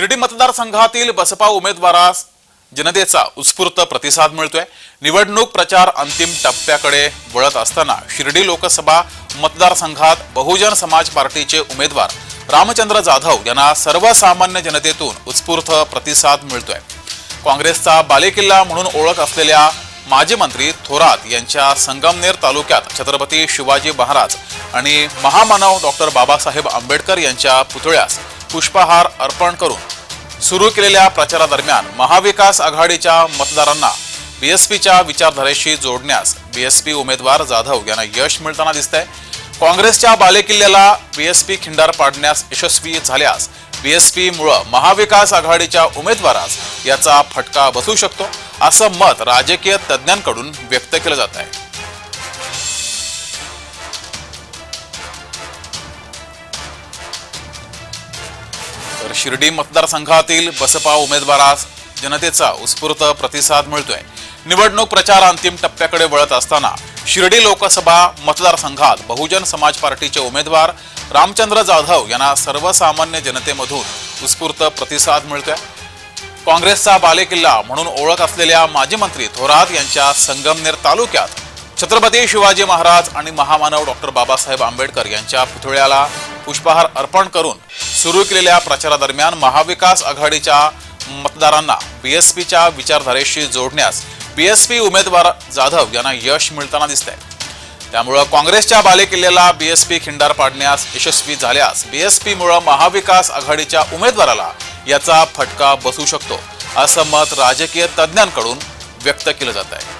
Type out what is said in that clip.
शिर्डी मतदारसंघातील बसपा उमेदवारास जनतेचा उत्स्फूर्त प्रतिसाद मिळतोय. निवडणूक प्रचार अंतिम टप्प्याकडे वळत असताना शिर्डी लोकसभा मतदारसंघात बहुजन समाज पार्टीचे उमेदवार रामचंद्र जाधव यांना सर्वसामान्य जनतेतून उत्स्फूर्त प्रतिसाद मिळतोय. काँग्रेसचा बालेकिल्ला म्हणून ओळख असलेल्या माजी मंत्री थोरात यांच्या संगमनेर तालुक्यात छत्रपती शिवाजी महाराज आणि महामानव डॉक्टर बाबासाहेब आंबेडकर यांच्या पुतळ्यास पुष्पहार अर्पण करून सुरू केलेल्या प्रचारादरम्यान महाविकास आघाडीच्या मतदारांना बीएसपीच्या विचारधारेशी जोडण्यास बीएसपी उमेदवार जाधव यांना यश मिळताना दिसतंय. काँग्रेसच्या बालेकिल्ल्याला बीएसपी खिंडार पाडण्यास यशस्वी झाल्यास बीएसपी मुळे महाविकास आघाडीच्या उमेदवारास याचा फटका बसू शकतो असं मत राजकीय तज्ज्ञांकडून व्यक्त केलं जात आहे तर शिर्डी मतदारसंघातील बसपा उमेदवारास जनतेचा उत्स्फूर्त प्रतिसाद मिळतोय. निवडणूक प्रचार अंतिम टप्प्याकडे वळत असताना शिर्डी लोकसभा मतदारसंघात बहुजन समाज पार्टीचे उमेदवार रामचंद्र जाधव यांना सर्वसामान्य जनतेमधून उत्स्फूर्त प्रतिसाद मिळतोय. काँग्रेसचा बालेकिल्ला म्हणून ओळख असलेल्या माजी मंत्री थोरात यांच्या संगमनेर तालुक्यात छत्रपती शिवाजी महाराज आणि महामानव डॉक्टर बाबासाहेब आंबेडकर यांच्या पुतळ्याला पुष्पहार अर्पण करून सुरू केलेल्या प्रचारादरम्यान महाविकास आघाडीच्या मतदारांना बीएसपीच्या विचारधारेशी जोडण्यास बीएसपी उमेदवार जाधव यांना यश मिळताना दिसतंय. त्यामुळं काँग्रेसच्या बालेकिल्ल्याला बीएसपी खिंडार पाडण्यास यशस्वी झाल्यास बीएसपीमुळे महाविकास आघाडीच्या उमेदवाराला याचा फटका बसू शकतो असं मत राजकीय तज्ज्ञांकडून व्यक्त केलं जात आहे